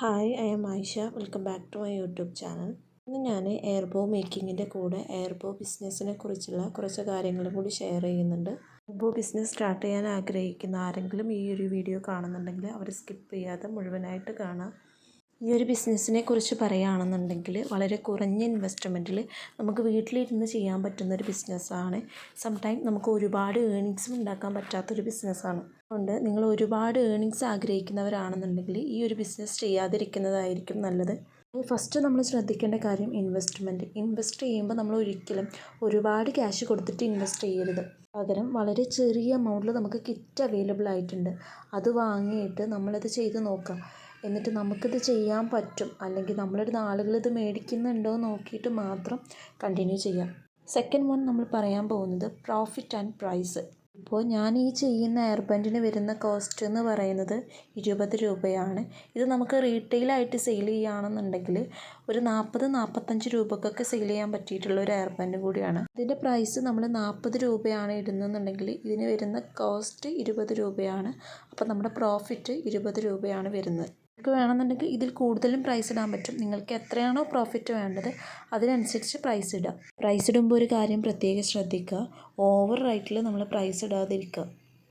Hi I am Ayisha welcome back to my YouTube channel ഇന്ന് ഞാൻ എയർബോ മേക്കിങ്ങിന്റെ കൂടെ എയർബോ ബിസിനസ്സിനെ കുറിച്ചുള്ള കുറച്ച് കാര്യങ്ങളും കൂടി ഷെയർ ചെയ്യുന്നുണ്ട്. എയർബോ ബിസിനസ് സ്റ്റാർട്ട് ചെയ്യാൻ ആഗ്രഹിക്കുന്ന ആരെങ്കിലും ഈ ഒരു വീഡിയോ കാണുന്നുണ്ടെങ്കിൽ അവർ സ്കിപ്പ് ചെയ്യാതെ മുഴുവനായിട്ട് കാണാം. ഈ ഒരു ബിസിനസ്സിനെ കുറിച്ച് പറയുകയാണെന്നുണ്ടെങ്കിൽ വളരെ കുറഞ്ഞ ഇൻവെസ്റ്റ്മെന്റിൽ നമുക്ക് വീട്ടിലിരുന്ന് ചെയ്യാൻ പറ്റുന്ന ഒരു ബിസിനസ്സാണ്. സം ടൈം നമുക്ക് ഒരുപാട് ഏണിങ്സും ഉണ്ടാക്കാൻ പറ്റാത്തൊരു ബിസിനസ്സാണ്. അതുകൊണ്ട് നിങ്ങൾ ഒരുപാട് ഏണിങ്സ് ആഗ്രഹിക്കുന്നവരാണെന്നുണ്ടെങ്കിൽ ഈ ഒരു ബിസിനസ് ചെയ്യാതിരിക്കുന്നതായിരിക്കും നല്ലത്. ഫസ്റ്റ് നമ്മൾ ശ്രദ്ധിക്കേണ്ട കാര്യം ഇൻവെസ്റ്റ്മെന്റ് ഇൻവെസ്റ്റ് ചെയ്യുമ്പോൾ നമ്മൾ ഒരിക്കലും ഒരുപാട് ക്യാഷ് കൊടുത്തിട്ട് ഇൻവെസ്റ്റ് ചെയ്യരുത്. പകരം വളരെ ചെറിയ എമൗണ്ടിൽ നമുക്ക് കിറ്റ് അവൈലബിൾ ആയിട്ടുണ്ട്. അത് വാങ്ങിയിട്ട് നമ്മളത് ചെയ്ത് നോക്കാം എന്നിട്ട് നമുക്കിത് ചെയ്യാൻ പറ്റും. അല്ലെങ്കിൽ നമ്മളുടെ ആളുകൾ ഇത് മേടിക്കുന്നുണ്ടോ എന്ന് നോക്കിയിട്ട് മാത്രം കണ്ടിന്യൂ ചെയ്യാം. സെക്കൻഡ് വൺ നമ്മൾ പറയാൻ പോകുന്നത് പ്രോഫിറ്റ് ആൻഡ് പ്രൈസ് ഇപ്പോൾ ഞാൻ ഈ ചെയ്യുന്ന എയർ ബാൻഡിന് വരുന്ന കോസ്റ്റ് എന്ന് പറയുന്നത് ഇരുപത് രൂപയാണ്. ഇത് നമുക്ക് റീറ്റെയിലായിട്ട് സെയിൽ ചെയ്യുകയാണെന്നുണ്ടെങ്കിൽ ഒരു നാൽപ്പത് നാൽപ്പത്തഞ്ച് രൂപക്കൊക്കെ സെയിൽ ചെയ്യാൻ പറ്റിയിട്ടുള്ള ഒരു എയർ ബാൻഡ് കൂടിയാണ്. ഇതിന്റെ പ്രൈസ് നമ്മൾ നാൽപ്പത് രൂപയാണ് ഇടുന്നതെന്നുണ്ടെങ്കിൽ ഇതിന് വരുന്ന കോസ്റ്റ് ഇരുപത് രൂപയാണ്. അപ്പോൾ നമ്മുടെ പ്രോഫിറ്റ് ഇരുപത് രൂപയാണ് വരുന്നത്. നിങ്ങൾക്ക് വേണമെന്നുണ്ടെങ്കിൽ ഇതിൽ കൂടുതലും പ്രൈസ് ഇടാൻ പറ്റും. നിങ്ങൾക്ക് എത്രയാണോ പ്രോഫിറ്റ് വേണ്ടത് അതിനനുസരിച്ച് പ്രൈസ് ഇടുക. പ്രൈസ് ഇടുമ്പോൾ ഒരു കാര്യം പ്രത്യേകം ശ്രദ്ധിക്കുക. ഓവർ റൈറ്റിൽ നമ്മൾ പ്രൈസ് ഇടാതിരിക്കുക.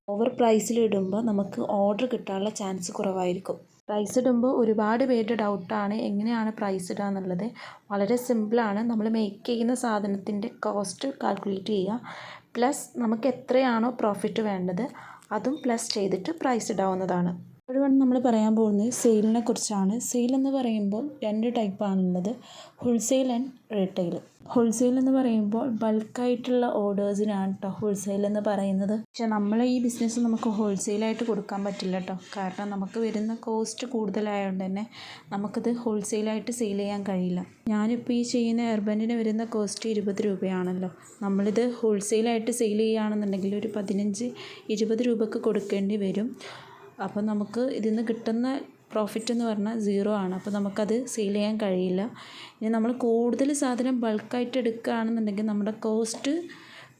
ഓവർ പ്രൈസിൽ ഇടുമ്പോൾ നമുക്ക് ഓർഡർ കിട്ടാനുള്ള ചാൻസ് കുറവായിരിക്കും. പ്രൈസ് ഇടുമ്പോൾ ഒരുപാട് പേരുടെ ഡൗട്ടാണ് എങ്ങനെയാണ് പ്രൈസ് ഇടുക എന്നുള്ളത്. വളരെ സിമ്പിളാണ് നമ്മൾ മേക്ക് ചെയ്യുന്ന സാധനത്തിന്റെ കോസ്റ്റ് കാൽക്കുലേറ്റ് ചെയ്യുക. പ്ലസ് നമുക്ക് എത്രയാണോ പ്രോഫിറ്റ് വേണ്ടത് അതും പ്ലസ് ചെയ്തിട്ട് പ്രൈസ് ഇടാവുന്നതാണ്. ഇപ്പോഴാണ് നമ്മൾ പറയാൻ പോകുന്നത് സെയിലിനെ കുറിച്ചാണ്. സെയിൽ എന്ന് പറയുമ്പോൾ രണ്ട് ടൈപ്പാണുള്ളത് ഹോൾസെയിൽ ആൻഡ് റീറ്റെയിൽ ഹോൾസെയിൽ എന്ന് പറയുമ്പോൾ ബൾക്കായിട്ടുള്ള ഓർഡേഴ്സിനാണ് കേട്ടോ ഹോൾസെയിൽ എന്ന് പറയുന്നത്. പക്ഷേ നമ്മൾ ഈ ബിസിനസ് നമുക്ക് ഹോൾസെയിലായിട്ട് കൊടുക്കാൻ പറ്റില്ല കേട്ടോ കാരണം നമുക്ക് വരുന്ന കോസ്റ്റ് കൂടുതലായതുകൊണ്ട് തന്നെ നമുക്കത് ഹോൾസെയിലായിട്ട് സെയിൽ ചെയ്യാൻ കഴിയില്ല. ഞാനിപ്പോൾ ഈ ചെയ്യുന്ന എയർബൻഡിന് വരുന്ന കോസ്റ്റ് ഇരുപത് രൂപയാണല്ലോ. നമ്മളിത് ഹോൾസെയിലായിട്ട് സെയിൽ ചെയ്യുകയാണെന്നുണ്ടെങ്കിൽ ഒരു പതിനഞ്ച് ഇരുപത് രൂപക്ക് കൊടുക്കേണ്ടി വരും. അപ്പോൾ നമുക്ക് ഇതിൽ നിന്ന് കിട്ടുന്ന പ്രോഫിറ്റ് എന്ന് പറഞ്ഞാൽ സീറോ ആണ്. അപ്പോൾ നമുക്കത് സെയിൽ ചെയ്യാൻ കഴിയില്ല. ഇനി നമ്മൾ കൂടുതൽ സാധനം ബൾക്കായിട്ട് എടുക്കുകയാണെന്നുണ്ടെങ്കിൽ നമ്മുടെ കോസ്റ്റ്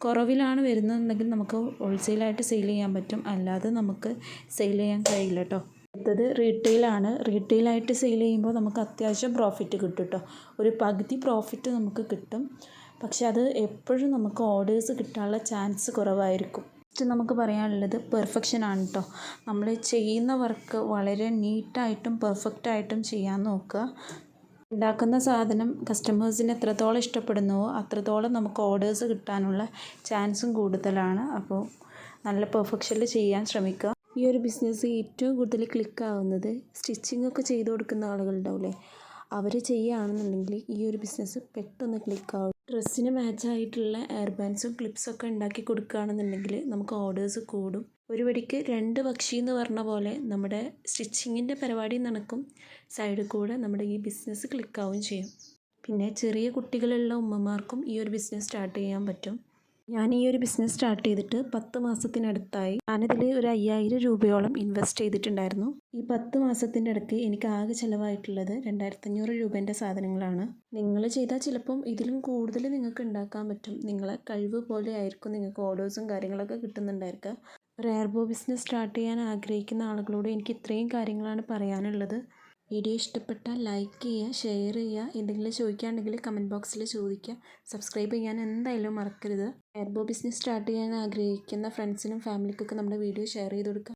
കുറവിലാണ് വരുന്നതെന്നുണ്ടെങ്കിൽ നമുക്ക് ഹോൾസെയിലായിട്ട് സെയിൽ ചെയ്യാൻ പറ്റും. അല്ലാതെ നമുക്ക് സെയിൽ ചെയ്യാൻ കഴിയില്ല കേട്ടോ അടുത്തത് റീറ്റെയിലാണ് റീറ്റെയിലായിട്ട് സെയിൽ ചെയ്യുമ്പോൾ നമുക്ക് അത്യാവശ്യം പ്രോഫിറ്റ് കിട്ടും കേട്ടോ ഒരു പകുതി പ്രോഫിറ്റ് നമുക്ക് കിട്ടും. പക്ഷെ അത് എപ്പോഴും നമുക്ക് ഓർഡേഴ്സ് കിട്ടാനുള്ള ചാൻസ് കുറവായിരിക്കും. നെക്സ്റ്റ് നമുക്ക് പറയാനുള്ളത് പെർഫെക്ഷൻ ആണ് കേട്ടോ നമ്മൾ ചെയ്യുന്ന വർക്ക് വളരെ നീറ്റായിട്ടും പെർഫെക്റ്റ് ആയിട്ടും ചെയ്യാൻ നോക്കുക. ഉണ്ടാക്കുന്ന സാധനം കസ്റ്റമേഴ്സിന് എത്രത്തോളം ഇഷ്ടപ്പെടുന്നുവോ അത്രത്തോളം നമുക്ക് ഓർഡേഴ്സ് കിട്ടാനുള്ള ചാൻസും കൂടുതലാണ്. അപ്പോൾ നല്ല പെർഫെക്ഷനിൽ ചെയ്യാൻ ശ്രമിക്കുക. ഈ ഒരു ബിസിനസ് ഏറ്റവും കൂടുതൽ ക്ലിക്കാവുന്നത് സ്റ്റിച്ചിങ് ഒക്കെ ചെയ്ത് കൊടുക്കുന്ന ആളുകളുണ്ടാവില്ലേ അവർ ചെയ്യുകയാണെന്നുണ്ടെങ്കിൽ ഈ ഒരു ബിസിനസ് പെട്ടെന്ന് ക്ലിക്കാവും ഡ്രസ്സിന് മാച്ചായിട്ടുള്ള എയർ ബാൻഡ്സും ക്ലിപ്സൊക്കെ ഉണ്ടാക്കി കൊടുക്കുകയാണെന്നുണ്ടെങ്കിൽ നമുക്ക് ഓർഡേഴ്സ് കൂടും. ഒരു വെടിക്ക് രണ്ട് പക്ഷി എന്ന് പറഞ്ഞ പോലെ നമ്മുടെ സ്റ്റിച്ചിങ്ങിന്റെ പരിപാടി നടക്കും. സൈഡിൽ കൂടെ നമ്മുടെ ഈ ബിസിനസ് ക്ലിക്കാവുകയും ചെയ്യും. പിന്നെ ചെറിയ കുട്ടികളുള്ള ഉമ്മമാർക്കും ഈ ഒരു ബിസിനസ് സ്റ്റാർട്ട് ചെയ്യാൻ പറ്റും. ഞാൻ ഈ ഒരു ബിസിനസ് സ്റ്റാർട്ട് ചെയ്തിട്ട് പത്ത് മാസത്തിനടുത്തായി ഞാനിതിൽ ഒരു അയ്യായിരം രൂപയോളം ഇൻവെസ്റ്റ് ചെയ്തിട്ടുണ്ടായിരുന്നു. ഈ പത്ത് മാസത്തിന്റെ ഇടയ്ക്ക് എനിക്ക് ആകെ ചിലവായിട്ടുള്ളത് രണ്ടായിരത്തഞ്ഞൂറ് രൂപേന്റെ സാധനങ്ങളാണ്. നിങ്ങൾ ചെയ്താൽ ചിലപ്പം ഇതിലും കൂടുതൽ നിങ്ങൾക്ക് ഉണ്ടാക്കാൻ പറ്റും. നിങ്ങളെ കഴിവ് പോലെ ആയിരിക്കും നിങ്ങൾക്ക് ഓർഡേഴ്സും കാര്യങ്ങളൊക്കെ കിട്ടുന്നുണ്ടായിരിക്കുക. ഒരു എയർബോ ബിസിനസ് സ്റ്റാർട്ട് ചെയ്യാൻ ആഗ്രഹിക്കുന്ന ആളുകളോട് എനിക്ക് ഇത്രയും കാര്യങ്ങളാണ് പറയാനുള്ളത്. വീഡിയോ ഇഷ്ടപ്പെട്ടാൽ ലൈക്ക് ചെയ്യുക ഷെയർ ചെയ്യുക എന്തെങ്കിലും ചോദിക്കുകയാണെങ്കിൽ കമന്റ് ബോക്സിൽ ചോദിക്കുക. സബ്സ്ക്രൈബ് ചെയ്യാൻ എന്തായാലും മറക്കരുത്. എയർബോ ബിസിനസ് സ്റ്റാർട്ട് ചെയ്യാൻ ആഗ്രഹിക്കുന്ന ഫ്രണ്ട്സിനും ഫാമിലിക്കൊക്കെ നമ്മുടെ വീഡിയോ ഷെയർ ചെയ്ത് കൊടുക്കുക.